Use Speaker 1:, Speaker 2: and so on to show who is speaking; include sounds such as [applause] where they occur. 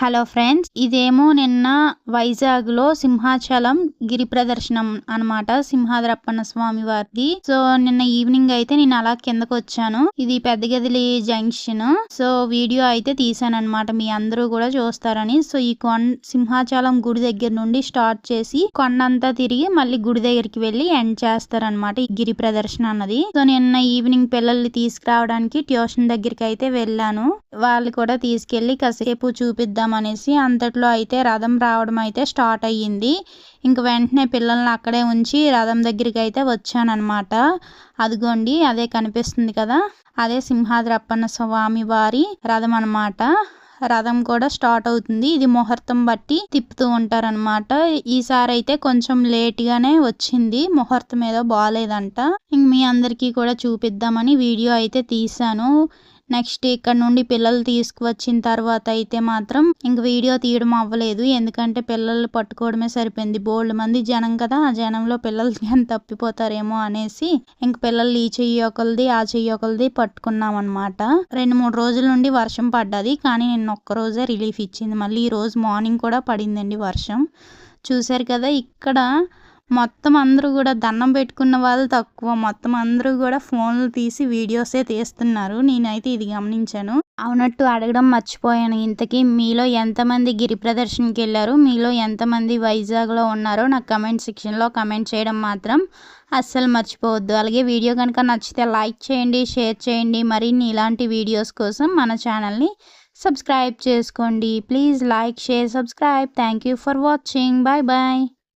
Speaker 1: Hello friends ఇదేమో నిన్న వైజాగ్లో సింహాచలం గిరి ప్రదర్శనం అనమాట సింహాద్రప్పన్న స్వామి వారిది. సో నిన్న ఈవినింగ్ అయితే నేను అలా కిందకు వచ్చాను. ఇది పెద్ద గదిలి జంక్షన్. సో వీడియో అయితే తీసాను అనమాట మీ అందరూ కూడా చూస్తారని. సో ఈ కొండ సింహాచలం గుడి దగ్గర నుండి స్టార్ట్ చేసి కొండంతా తిరిగి మళ్ళీ గుడి దగ్గరికి వెళ్ళి ఎండ్ చేస్తారనమాట ఈ గిరి ప్రదర్శన అన్నది. సో నిన్న ఈవినింగ్ పిల్లల్ని తీసుకురావడానికి ట్యూషన్ దగ్గరికి అయితే వెళ్ళాను. వాళ్ళు కూడా తీసుకెళ్ళి కాసేపు చూపిద్దాం అనేసి అంతట్లో అయితే రథం రావడం అయితే స్టార్ట్ అయ్యింది. ఇంక వెంటనే పిల్లల్ని అక్కడే ఉంచి రథం దగ్గరికి అయితే వచ్చానమాట అదిగోండి అదే కనిపిస్తుంది కదా? అదే సింహాద్రప్పన్న స్వామి వారి రథం అనమాట రథం కూడా స్టార్ట్ అవుతుంది. ఇది ముహూర్తం బట్టి తిప్పుతూ ఉంటారనమాట ఈసారి అయితే కొంచెం లేట్ గానే వచ్చింది. ముహూర్తం ఏదో బాగాలేదంట ఇంక మీ అందరికీ కూడా చూపిద్దామని వీడియో అయితే తీసాను నెక్స్ట్ ఇక్కడ నుండి పిల్లలు తీసుకువచ్చిన తర్వాత అయితే మాత్రం ఇంక వీడియో తీయడం అవ్వలేదు. ఎందుకంటే పిల్లలు పట్టుకోవడమే సరిపోయింది. బోల్డ్ మంది జనం కదా ఆ జనంలో పిల్లలు [laughs] కానీ తప్పిపోతారేమో అనేసి ఇంక పిల్లలు ఈ చెయ్యి ఒకరిది ఆ చెయ్యి ఒకరిది పట్టుకున్నాం అనమాట రెండు మూడు రోజుల నుండి వర్షం పడ్డది. కానీ నేను ఒక్క రోజే రిలీఫ్ ఇచ్చింది. మళ్ళీ ఈ రోజు మార్నింగ్ కూడా పడిందండి వర్షం. చూసారు కదా ఇక్కడ మొత్తం అందరూ కూడా దండం పెట్టుకున్న వాళ్ళు తక్కువ. మొత్తం అందరూ కూడా ఫోన్లు తీసి వీడియోసే తీస్తున్నారు. నేనైతే ఇది గమనించాను. అవునట్టు అడగడం మర్చిపోయాను. ఇంతకీ మీలో ఎంతమంది గిరి ప్రదర్శనకి వెళ్ళారు? మీలో ఎంతమంది వైజాగ్లో ఉన్నారో నాకు కమెంట్ సెక్షన్లో కమెంట్ చేయడం మాత్రం అస్సలు మర్చిపోవద్దు. అలాగే వీడియో కనుక నచ్చితే లైక్ చేయండి షేర్ చేయండి. మరిన్ని ఇలాంటి వీడియోస్ కోసం మన ఛానల్ని సబ్స్క్రైబ్ చేసుకోండి. Please like share subscribe. Thank you for watching. Bye bye.